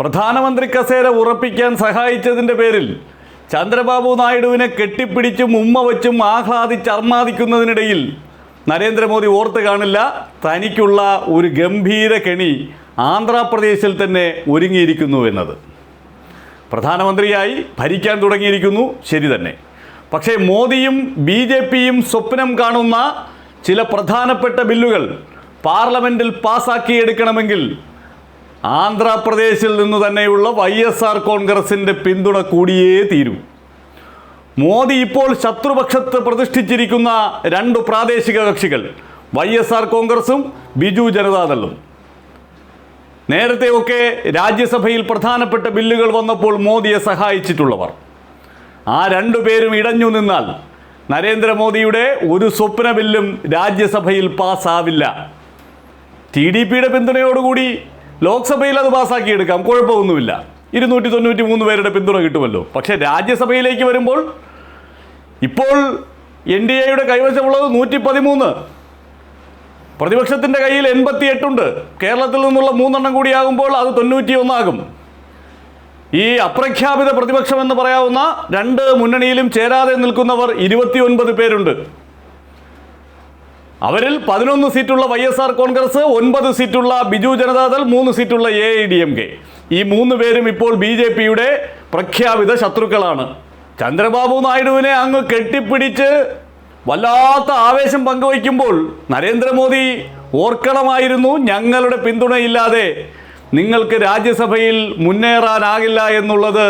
പ്രധാനമന്ത്രി കസേര ഉറപ്പിക്കാൻ സഹായിച്ചതിന്റെ പേരിൽ ചന്ദ്രബാബു നായിഡുവിനെ കെട്ടിപ്പിടിച്ചും ഉമ്മ വച്ചും ആഹ്ലാദിച്ച് അർമാദിക്കുന്നതിനിടയിൽ നരേന്ദ്രമോദി ഓർത്ത് കാണില്ല. തനിക്കുള്ള ഒരു ഗംഭീര കെണി ആന്ധ്രാപ്രദേശിൽ തന്നെ ഒരുങ്ങിയിരിക്കുന്നു എന്നത്. പ്രധാനമന്ത്രിയായി ഭരിക്കാൻ തുടങ്ങിയിരിക്കുന്നു. ശരി തന്നെ. പക്ഷേ മോദിയും ബി ജെ പിയും സ്വപ്നം കാണുന്ന ചില പ്രധാനപ്പെട്ട ബില്ലുകൾ പാർലമെന്റിൽ പാസാക്കിയെടുക്കണമെങ്കിൽ ആന്ധ്രാപ്രദേശിൽ നിന്ന് തന്നെയുള്ള വൈ എസ് ആർ കോൺഗ്രസിന്റെ പിന്തുണ കൂടിയേ തീരൂ. മോദി ഇപ്പോൾ ശത്രുപക്ഷത്ത് പ്രതിഷ്ഠിച്ചിരിക്കുന്ന രണ്ട് പ്രാദേശിക കക്ഷികൾ വൈ എസ് ആർ കോൺഗ്രസും ബിജു ജനതാദളും. നേരത്തെയൊക്കെ രാജ്യസഭയിൽ പ്രധാനപ്പെട്ട ബില്ലുകൾ വന്നപ്പോൾ മോദിയെ സഹായിച്ചിട്ടുള്ളവർ. ആ രണ്ടു പേരും ഇടഞ്ഞു നിന്നാൽ നരേന്ദ്രമോദിയുടെ ഒരു സ്വപ്ന ബില്ലും രാജ്യസഭയിൽ പാസ്സാവില്ല ടി ഡി പിയുടെ പിന്തുണയോടുകൂടി ലോക്സഭയിൽ അത് പാസ്സാക്കിയെടുക്കാം കുഴപ്പമൊന്നുമില്ല. ഇരുന്നൂറ്റി തൊണ്ണൂറ്റി മൂന്ന് പേരുടെ പിന്തുണ കിട്ടുമല്ലോ. പക്ഷേ രാജ്യസഭയിലേക്ക് വരുമ്പോൾ ഇപ്പോൾ എൻ ഡി എയുടെ കൈവശമുള്ളത് നൂറ്റി പതിമൂന്ന് പ്രതിപക്ഷത്തിന്റെ കയ്യിൽ എൺപത്തി എട്ടുണ്ട് കേരളത്തിൽ നിന്നുള്ള മൂന്നെണ്ണം കൂടിയാകുമ്പോൾ അത് തൊണ്ണൂറ്റി ഒന്നാകും ഈ അപ്രഖ്യാപിത പ്രതിപക്ഷം എന്ന് പറയാവുന്ന രണ്ട് മുന്നണിയിലും ചേരാതെ നിൽക്കുന്നവർ ഇരുപത്തിയൊൻപത് പേരുണ്ട്. അവരിൽ പതിനൊന്ന് സീറ്റുള്ള വൈ എസ് ആർ കോൺഗ്രസ് ഒൻപത് സീറ്റുള്ള ബിജു ജനതാദൾ മൂന്ന് സീറ്റുള്ള A I D M K. ഈ മൂന്ന് പേരും ഇപ്പോൾ ബി ജെ പിയുടെ പ്രഖ്യാപിത ശത്രുക്കളാണ്. ചന്ദ്രബാബു നായിഡുവിനെ അങ്ങ് കെട്ടിപ്പിടിച്ച് വല്ലാത്ത ആവേശം പങ്കുവയ്ക്കുമ്പോൾ നരേന്ദ്രമോദി ഓർക്കണമായിരുന്നു ഞങ്ങളുടെ പിന്തുണയില്ലാതെ. നിങ്ങൾക്ക് രാജ്യസഭയിൽ മുന്നേറാനാകില്ല എന്നുള്ളത്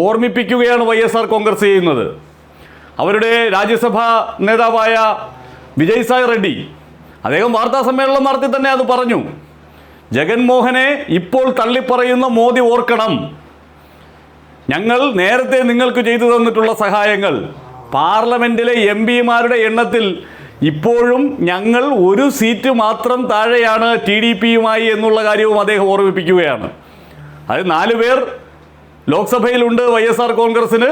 ഓർമ്മിപ്പിക്കുകയാണ് വൈ എസ് ആർ കോൺഗ്രസ് ചെയ്യുന്നത്. അവരുടെ രാജ്യസഭാ നേതാവായ വിജയ് സായ് റെഡ്ഡി. അദ്ദേഹം വാർത്താ സമ്മേളനം നടത്തി തന്നെ അത് പറഞ്ഞു. ജഗൻമോഹനെ ഇപ്പോൾ തള്ളിപ്പറയുന്ന മോദി ഓർക്കണം. ഞങ്ങൾ നേരത്തെ നിങ്ങൾക്ക് ചെയ്തു തന്നിട്ടുള്ള സഹായങ്ങൾ. പാർലമെന്റിലെ എം പിമാരുടെ എണ്ണത്തിൽ ഇപ്പോഴും ഞങ്ങൾ ഒരു സീറ്റ് മാത്രം താഴെയാണ് ടി ഡി പിയുമായി എന്നുള്ള കാര്യവും അദ്ദേഹം ഓർമ്മിപ്പിക്കുകയാണ്. അത് നാല് പേർ ലോക്സഭയിലുണ്ട് വൈ എസ് ആർ കോൺഗ്രസിന്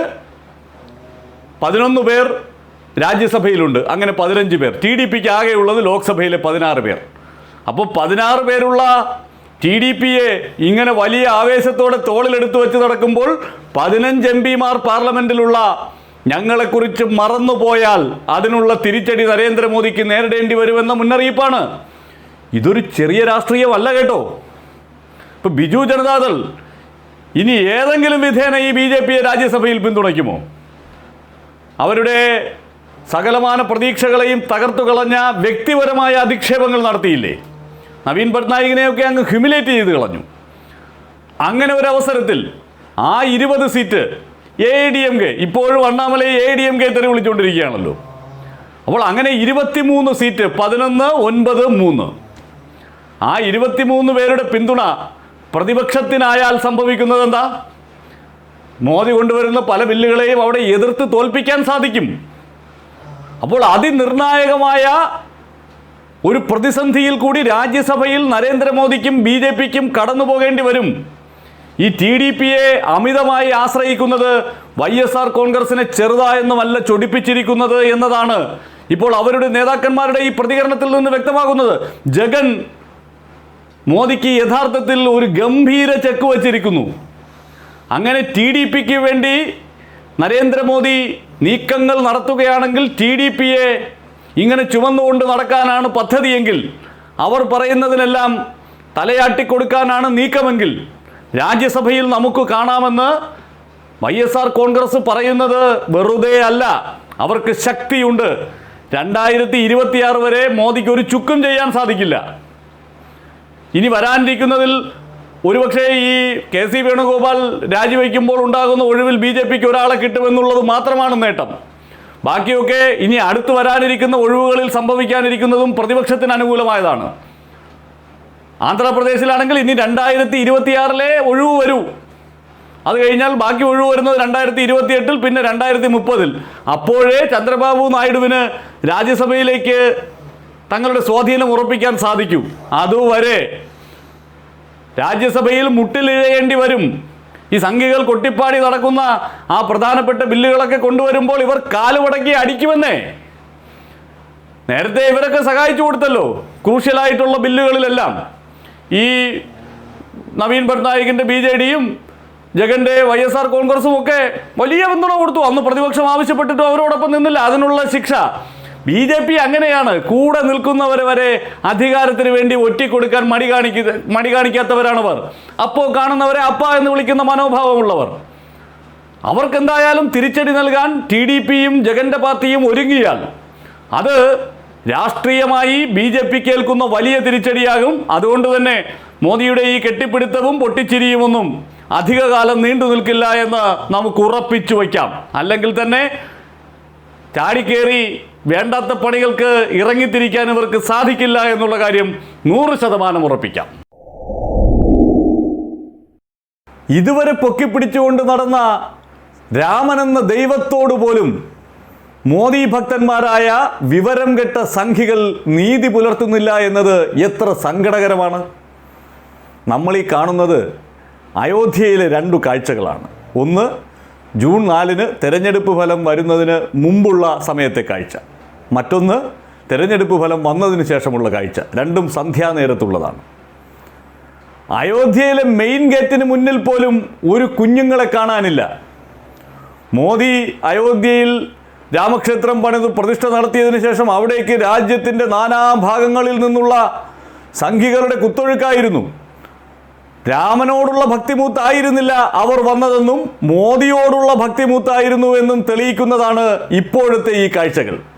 പതിനൊന്ന് പേർ രാജ്യസഭയിലുണ്ട്. അങ്ങനെ പതിനഞ്ച് പേർ. ടി ഡി പിക്ക് ആകെയുള്ളത് ലോക്സഭയിലെ പതിനാറ് പേർ. അപ്പോൾ പതിനാറ് പേരുള്ള ടി ഡി പിയെ ഇങ്ങനെ വലിയ ആവേശത്തോടെ തോളിലെടുത്ത് വെച്ച് നടക്കുമ്പോൾ പതിനഞ്ച് എം പിമാർ പാർലമെന്റിലുള്ള ഞങ്ങളെക്കുറിച്ച് മറന്നുപോയാൽ അതിനുള്ള തിരിച്ചടി നരേന്ദ്രമോദിക്ക് നേരിടേണ്ടി വരുമെന്ന മുന്നറിയിപ്പാണ്. ഇതൊരു ചെറിയ രാഷ്ട്രീയമല്ല കേട്ടോ. ഇപ്പം ബിജു ജനതാദൾ ഇനി ഏതെങ്കിലും വിധേന ഈ ബി ജെ പിയെ രാജ്യസഭയിൽ പിന്തുണയ്ക്കുമോ? അവരുടെ സകലമാന പ്രതീക്ഷകളെയും തകർത്തു കളഞ്ഞ വ്യക്തിപരമായ അധിക്ഷേപങ്ങൾ നടത്തിയില്ലേ? നവീൻ പട്നായികിനെയൊക്കെ അങ്ങ് ഹ്യൂമിലേറ്റ് ചെയ്ത് കളഞ്ഞു. അങ്ങനെ ഒരു അവസരത്തിൽ ആ ഇരുപത് seat A D M K ഇപ്പോഴും അണ്ണാമലയെ എ ഡി എം കെ തെറി വിളിച്ചുകൊണ്ടിരിക്കുകയാണല്ലോ. അപ്പോൾ അങ്ങനെ ഇരുപത്തിമൂന്ന് സീറ്റ് പതിനൊന്ന് ഒൻപത് മൂന്ന്. ആ ഇരുപത്തിമൂന്ന് പേരുടെ പിന്തുണ പ്രതിപക്ഷത്തിനായാൽ സംഭവിക്കുന്നത് എന്താ? മോദി കൊണ്ടുവരുന്ന പല ബില്ലുകളെയും അവിടെ എതിർത്ത് തോൽപ്പിക്കാൻ സാധിക്കും. അപ്പോൾ അതിനിർണായകമായ ഒരു പ്രതിസന്ധിയിൽ കൂടി രാജ്യസഭയിൽ നരേന്ദ്രമോദിക്കും ബി ജെ പിക്കും കടന്നു പോകേണ്ടി വരും. ഈ ടി ഡി പിയെ അമിതമായി ആശ്രയിക്കുന്നത് വൈ എസ് ആർ കോൺഗ്രസിനെ ചെറുതായെന്നുമല്ല ചൊടിപ്പിച്ചിരിക്കുന്നത് എന്നതാണ് ഇപ്പോൾ അവരുടെ നേതാക്കന്മാരുടെ ഈ പ്രതികരണത്തിൽ നിന്ന് വ്യക്തമാകുന്നത്. ജഗൻ മോദിക്ക് യഥാർത്ഥത്തിൽ ഒരു ഗംഭീര ചെക്ക് വച്ചിരിക്കുന്നു. അങ്ങനെ ടി ഡി പിക്ക് വേണ്ടി നരേന്ദ്രമോദി നീക്കങ്ങൾ നടത്തുകയാണെങ്കിൽ ടി ഡി പിയെ ഇങ്ങനെ ചുമന്നുകൊണ്ട് നടക്കാനാണ് പദ്ധതിയെങ്കിൽ അവർ പറയുന്നതിനെല്ലാം തലയാട്ടിക്കൊടുക്കാനാണ് നീക്കമെങ്കിൽ രാജ്യസഭയിൽ നമുക്ക് കാണാമെന്ന് വൈ എസ് ആർ കോൺഗ്രസ് പറയുന്നത് വെറുതെ അല്ല. അവർക്ക് ശക്തിയുണ്ട്. രണ്ടായിരത്തി ഇരുപത്തിയാറ് വരെ മോദിക്ക് ഒരു ചുക്കും ചെയ്യാൻ സാധിക്കില്ല. ഇനി വരാനിരിക്കുന്നതിൽ ഒരുപക്ഷെ ഈ കെ സി വേണുഗോപാൽ രാജിവെക്കുമ്പോൾ ഉണ്ടാകുന്ന ഒഴിവിൽ ബി ജെ പിക്ക് ഒരാളെ കിട്ടുമെന്നുള്ളത് മാത്രമാണ് നേട്ടം. ബാക്കിയൊക്കെ ഇനി അടുത്ത് വരാനിരിക്കുന്ന ഒഴിവുകളിൽ സംഭവിക്കാനിരിക്കുന്നതും പ്രതിപക്ഷത്തിന് അനുകൂലമായതാണ്. ആന്ധ്രാപ്രദേശിലാണെങ്കിൽ ഇനി രണ്ടായിരത്തി ഇരുപത്തിയാറിലെ ഒഴിവ് വരൂ. അത് കഴിഞ്ഞാൽ ബാക്കി ഒഴിവ് വരുന്നത് രണ്ടായിരത്തി ഇരുപത്തി എട്ടിൽ പിന്നെ രണ്ടായിരത്തി മുപ്പതിൽ അപ്പോഴേ ചന്ദ്രബാബു നായിഡുവിന് രാജ്യസഭയിലേക്ക് തങ്ങളുടെ സ്വാധീനം ഉറപ്പിക്കാൻ സാധിക്കും. അതുവരെ രാജ്യസഭയിൽ മുട്ടിലിഴയേണ്ടി വരും. ഈ സംഘികൾ കൊട്ടിപ്പാടി നടക്കുന്ന ആ പ്രധാനപ്പെട്ട ബില്ലുകളൊക്കെ കൊണ്ടുവരുമ്പോൾ ഇവർ കാലുമടക്കി അടിക്കുമെന്നേ. നേരത്തെ ഇവരൊക്കെ സഹായിച്ചു കൊടുത്തല്ലോ ക്രൂഷ്യലായിട്ടുള്ള ബില്ലുകളിലെല്ലാം. ഈ നവീൻ പട്നായിക്കിന്റെ ബി ജെ ഡിയും ജഗന്റെ വൈ എസ് ആർ കോൺഗ്രസും ഒക്കെ വലിയ പിന്തുണ കൊടുത്തു. അന്ന് പ്രതിപക്ഷം ആവശ്യപ്പെട്ടിട്ടും അവരോടൊപ്പം നിന്നില്ല. അതിനുള്ള ശിക്ഷ ബി ജെ പി അങ്ങനെയാണ്. കൂടെ നിൽക്കുന്നവരെ വരെ അധികാരത്തിന് വേണ്ടി ഒറ്റിക്കൊടുക്കാൻ മടി കാണിക്ക മടി കാണിക്കാത്തവരാണവർ അപ്പോൾ കാണുന്നവരെ അപ്പ എന്ന് വിളിക്കുന്ന മനോഭാവമുള്ളവർ. അവർക്കെന്തായാലും തിരിച്ചടി നൽകാൻ ടി ഡി പിയും ജഗന്റെ പാർട്ടിയും ഒരുങ്ങിയാൽ അത് രാഷ്ട്രീയമായി ബി ജെ പിക്ക് ഏൽക്കുന്ന വലിയ തിരിച്ചടിയാകും. അതുകൊണ്ട് തന്നെ മോദിയുടെ ഈ കെട്ടിപ്പിടുത്തവും പൊട്ടിച്ചിരിയുമൊന്നും അധികകാലം നീണ്ടു നിൽക്കില്ല എന്ന് നമുക്ക് ഉറപ്പിച്ചു വയ്ക്കാം. അല്ലെങ്കിൽ തന്നെ ചാടിക്കേറി വേണ്ടാത്ത പണികൾക്ക് ഇറങ്ങിത്തിരിക്കാൻ ഇവർക്ക് സാധിക്കില്ല എന്നുള്ള കാര്യം നൂറ് ശതമാനം ഉറപ്പിക്കാം. ഇതുവരെ പൊക്കിപ്പിടിച്ചുകൊണ്ട് നടന്ന രാമനെന്ന ദൈവത്തോട് പോലും മോദി ഭക്തന്മാരായ വിവരം കെട്ട സംഖികൾ നീതി പുലർത്തുന്നില്ല എന്നത് എത്ര സങ്കടകരമാണ്. നമ്മൾ ഈ കാണുന്നത് അയോധ്യയിലെ രണ്ടു കാഴ്ചകളാണ്. ഒന്ന് ജൂൺ നാലിന് തെരഞ്ഞെടുപ്പ് ഫലം വരുന്നതിന് മുമ്പുള്ള സമയത്തെ കാഴ്ച. മറ്റൊന്ന് തിരഞ്ഞെടുപ്പ് ഫലം വന്നതിന് ശേഷമുള്ള കാഴ്ച. രണ്ടും സന്ധ്യാനേരത്തുള്ളതാണ്. അയോധ്യയിലെ മെയിൻ ഗേറ്റിന് മുന്നിൽ പോലും ഒരു കുഞ്ഞുങ്ങളെ കാണാനില്ല. മോദി അയോധ്യയിൽ രാമക്ഷേത്രം പണിത് പ്രതിഷ്ഠ നടത്തിയതിനു ശേഷം അവിടേക്ക് രാജ്യത്തിന്റെ നാനാഭാഗങ്ങളിൽ നിന്നുള്ള സംഘികളുടെ കുത്തൊഴുക്കായിരുന്നു. രാമനോടുള്ള ഭക്തിമൂത്തായിരുന്നില്ല അവർ വന്നതെന്നും മോദിയോടുള്ള ഭക്തിമൂത്തായിരുന്നു എന്നും തെളിയിക്കുന്നതാണ് ഇപ്പോഴത്തെ ഈ കാഴ്ചകൾ.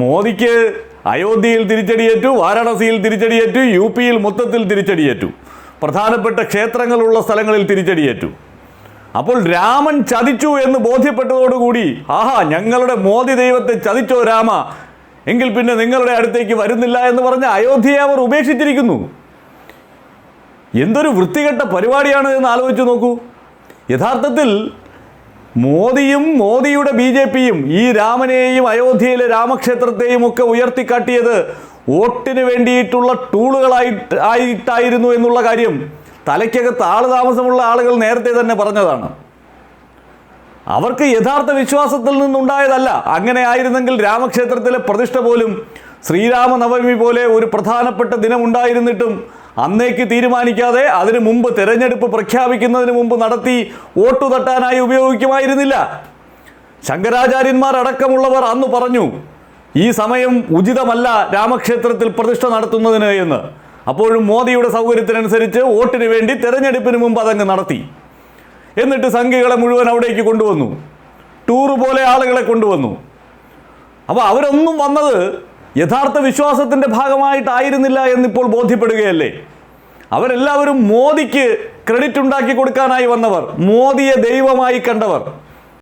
മോദിക്ക് അയോധ്യയിൽ തിരിച്ചടിയേറ്റു വാരാണസിയിൽ തിരിച്ചടിയേറ്റു യു പിയിൽ മൊത്തത്തിൽ തിരിച്ചടിയേറ്റു. പ്രധാനപ്പെട്ട ക്ഷേത്രങ്ങളുള്ള സ്ഥലങ്ങളിൽ തിരിച്ചടിയേറ്റു. അപ്പോൾ രാമൻ ചതിച്ചു എന്ന് ബോധ്യപ്പെട്ടതോടുകൂടി ആഹാ ഞങ്ങളുടെ മോദി ദൈവത്തെ ചതിച്ചോ രാമ? എങ്കിൽ പിന്നെ നിങ്ങളുടെ അടുത്തേക്ക് വരുന്നില്ല എന്ന് പറഞ്ഞ് അയോധ്യയെ അവർ ഉപേക്ഷിച്ചിരിക്കുന്നു. എന്തൊരു വൃത്തികെട്ട പരിപാടിയാണ് എന്ന് ആലോചിച്ച് നോക്കൂ. യഥാർത്ഥത്തിൽ മോദിയും മോദിയുടെ ബി ജെ പിയും ഈ രാമനെയും അയോധ്യയിലെ രാമക്ഷേത്രത്തെയും ഒക്കെ ഉയർത്തിക്കാട്ടിയത് വോട്ടിന് വേണ്ടിയിട്ടുള്ള ടൂളുകളായിട്ട് ആയിട്ടായിരുന്നു എന്നുള്ള കാര്യം തലയ്ക്കകത്ത് ആൾ താമസമുള്ള ആളുകൾ നേരത്തെ തന്നെ പറഞ്ഞതാണ്. അവർക്ക് യഥാർത്ഥ വിശ്വാസത്തിൽ നിന്നുണ്ടായതല്ല. അങ്ങനെ ആയിരുന്നെങ്കിൽ രാമക്ഷേത്രത്തിലെ പ്രതിഷ്ഠ പോലും ശ്രീരാമനവമി പോലെ ഒരു പ്രധാനപ്പെട്ട ദിനം ഉണ്ടായിരുന്നിട്ടും അന്നേക്ക് തീരുമാനിക്കാതെ അതിനു മുമ്പ് തിരഞ്ഞെടുപ്പ് പ്രഖ്യാപിക്കുന്നതിന് മുമ്പ് നടത്തി വോട്ടു തട്ടാനായി ഉപയോഗിക്കുമായിരുന്നില്ല. ശങ്കരാചാര്യന്മാർ അടക്കമുള്ളവർ അന്ന് പറഞ്ഞു ഈ സമയം ഉചിതമല്ല രാമക്ഷേത്രത്തിൽ പ്രതിഷ്ഠ നടത്തുന്നതിന് എന്ന്. അപ്പോഴും മോദിയുടെ സൗകര്യത്തിനനുസരിച്ച് വോട്ടിന് വേണ്ടി തെരഞ്ഞെടുപ്പിന് മുമ്പ് അതങ്ങ് നടത്തി. എന്നിട്ട് സംഘികളെ മുഴുവൻ അവിടേക്ക് കൊണ്ടുവന്നു. ടൂറ് പോലെ ആളുകളെ കൊണ്ടുവന്നു. അപ്പോൾ അവരൊന്നും വന്നത് യഥാർത്ഥ വിശ്വാസത്തിന്റെ ഭാഗമായിട്ടായിരുന്നില്ല എന്നിപ്പോൾ ബോധ്യപ്പെടുകയല്ലേ? അവരെല്ലാവരും മോദിക്ക് ക്രെഡിറ്റ് ഉണ്ടാക്കി കൊടുക്കാനായി വന്നവർ മോദിയെ ദൈവമായി കണ്ടവർ.